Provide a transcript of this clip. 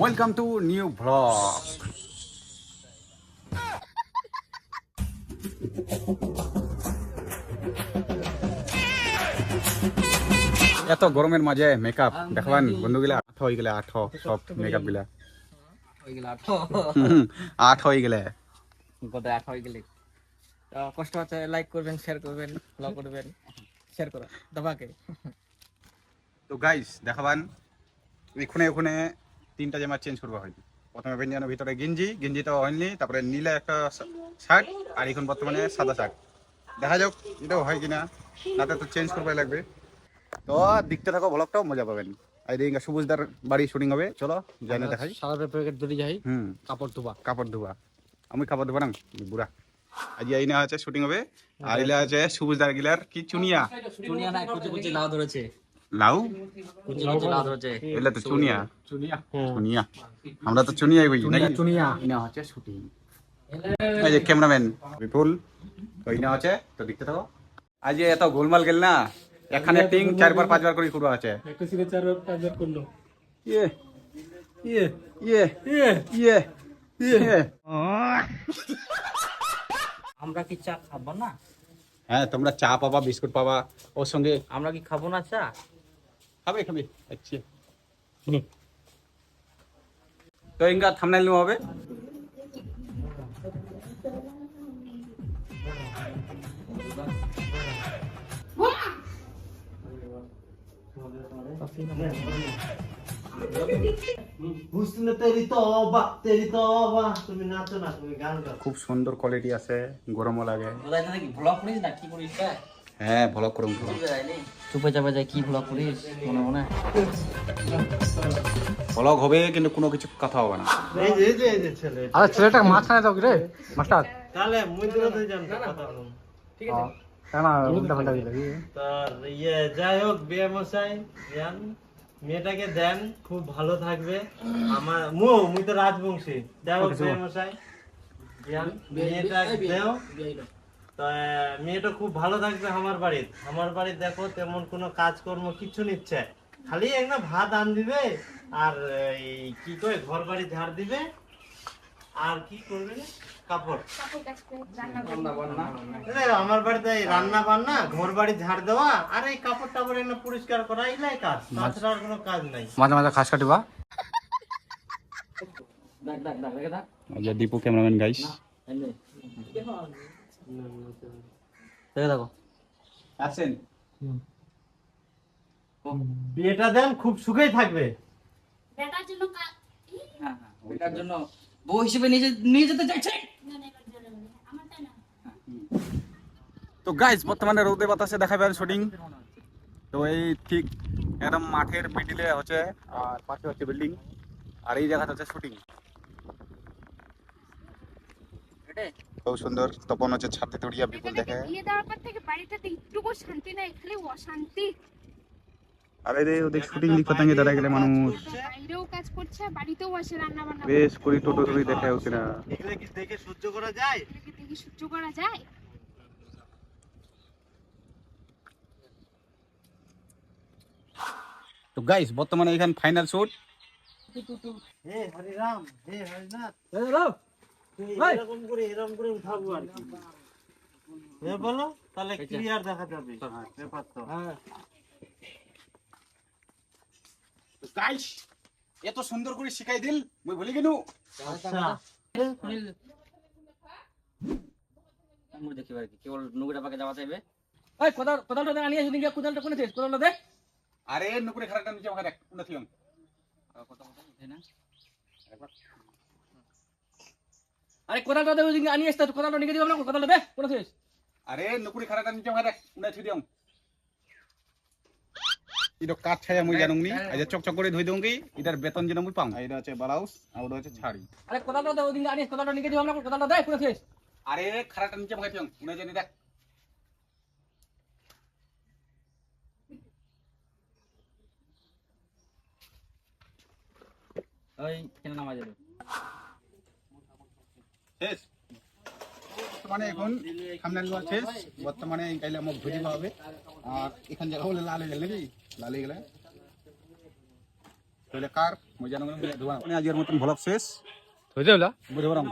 Welcome to new blog এত গরমের মাঝে মেকআপ দেখবান বন্ধুগুলা আঠ হয়ে গেলে আঠ সব মেকআপগুলা। আঠ হয়ে গেলে। কত আট হয়ে গেলে। কষ্ট হচ্ছে লাইক করবেন শেয়ার করবেন ফলো করবেন শেয়ার করো দবাকে। তো গাইস দেখাবান এখানে ওখানে তিনটা জামা চেঞ্জ করব হয়নি প্রথমে বেঞ্জানোর ভিতরে গেঞ্জি গেঞ্জি তো হয়নি তারপরে নীলে একটা শার্ট আর এখন বর্তমানে সাদা শার্ট দেখা যাক এটাও হয় কিনা তাতে তো চেঞ্জ করবাই লাগবে। তো দেখতে থাকো ব্লগটাও মজা পাবেন। আর এদিকে সবুজদার বাড়ি শুটিং হবে। চলো যাই দেখাই। সাদা প্যাকেট ধরে যাই। হুম। কাপড় ধোবা। কাপড় ধোয়া আমি কাপড় ধোবা না বুড়া। আজ এই না আছে শুটিং হবে। আর এলা আছে সবুজদার গিলার কি চুনিয়া? চুনিয়া না কুচি কুচি লাউ ধরেছে। লাউ? এলা তো চুনিয়া চুনিয়া আমরা তো চুনিয়া হচ্ছে শুটিং এই যে ক্যামেরাম্যান বিপুল তো দেখতে থাকো আজ এত গোলমাল গেল না এখানে টিং চারবার পাঁচবার করে আছে চারবার পাঁচবার করল ইয়ে ইয়ে ইয়ে ইয়ে ইয়ে আমরা কি চা খাব না হ্যাঁ তোমরা চা পাবা বিস্কুট পাবা ওর সঙ্গে আমরা কি খাব না চা খাবে খাবে। আচ্ছা। তো ইনকা থামনাইল নেওয়া হবে? খুব সুন্দর কোয়ালিটি আছে গরমও লাগে। না কি ব্লগ করিস না? কি করিস রে হ্যাঁ ভালো করুন চুপে চাপে যায় কি ব্লগ করিস? মনে মনে? ব্লগ হবে কিন্তু কোনো কিছু কথা হবে না। আরে ছেলেটা মাঝখানে কি রে মাস্টার। তাহলে মুই উল্টা পাল্টা দিলে তার ইয়ে যাই হোক বিয়ে মশাই জান মেয়েটাকে দেন খুব ভালো থাকবে। আমার মু মুই তো রাজবংশী। যাই হোক বিয়ে মশাই জান মেয়েটা দেও। তা মেয়েটা খুব ভালো থাকবে আমার বাড়ির। আমার বাড়ির দেখো তেমন কোনো কাজকর্ম কিচ্ছু নিচ্ছে। খালি একটা ভাত আন দিবে আর এই কি কয় ঘর বাড়ি ঝাড় দিবে আর কি করবে কাপড়। আমার বাড়িতে এই রান্না বান্না ঘর বাড়ি ঝাড় দেওয়া আর এই কাপড় টাপড় এনে পরিষ্কার করা এগুলাই কাজ। তাছাড়া আর কোনো কাজ নাই। মাঝে মাঝে খাস কাটিবা। ডাক ডাক ডাক রেখে ডাক আচ্ছা দীপু ক্যামেরাম্যান গাইস দেখো বিয়েটা দেন খুব সুখেই থাকবে। বেটার জন্য হ্যাঁ হ্যাঁ জন্য বউ হিসেবে নিয়ে নিয়ে যেতে চাইছে? না। তো গাইস বর্তমানে রোদে বাতাসে দেখাবেন শুটিং। তো এই ঠিক একদম মাঠের মিডিলে হচ্ছে আর পাশে হচ্ছে বিল্ডিং আর এই জায়গাটা হচ্ছে শুটিং এটাই খুব সুন্দর। তপন হচ্ছে ছাদে তুড়িয়া বিপুল দেখে। বিয়ে দেওয়ার পর থেকে বাড়িটাতে একটুকু শান্তি নাই খালি অশান্তি। আর যে ওদের শুটিং দিক পতঙ্গে দাঁড়া গেলে মানুষ বাইরেও কাজ করছে বাড়িতেও আসে রান্না বান্না বেশ করে টোটো টুরি দেখা হচ্ছে না। এগুলো কি দেখে সহ্য করা যায়? দেখে সহ্য করা যায়? তো গাইস বর্তমানে এখানে ফাইনাল শুট হে হরিরাম হে হরিনাথ। এই এরকম করে এরকম করে উঠাবো আর কি। এ বলো তাহলে ক্লিয়ার দেখা যাবে। ব্যাপার তো। গাইস এত সুন্দর করে শিখাই দিল মুই ভুলে গেলু। আচ্ছা। দেখি আর কি কেবল নুগুটা পাকে যাওয়া চাইবে? ওই কোদাল কোদালটা আনিয়ে যদি কোদালটা কোনে দিস কোদালটা দে আরে নুকুরে খারাটা নিচে দেখ কোন আরে কোদালটা দে ওই আনিয়ে আসতে কোদালটা নিয়ে দিও না কোদালটা দে কোনে দিস আরে নুকুরে খারাটা নিচে দেখ কোন থি দিয়ম ইটো কাঠ ছায়া মুই জানুং নি। আজ চক চক করে ধুই দউং কি ইটার বেতন যেন মুই পাম এটা হচ্ছে ব্লাউজ আর ওটা হচ্ছে শাড়ি আরে কোদালটা দে ওই আনিয়ে কোদালটা নিয়ে দিও না কোদালটা দে কোনে দিস আরে খারাটা নিচে মাখা থিয়ম কোন জানি দেখ। ওই কেন নামা যাবে শেষ। বর্তমানে এখন সামনে লোয়া শেষ। বর্তমানে গাইলে আমার ভুজি হবে। আর এখান জায়গা বলে লাল হয়ে গেল নাকি? লাল হয়ে গেলে তো তাহলে কার? মজা নগর ধোয়া। আজকের মতন ভ্লগ শেষ। ওলা বুঝতে পারলাম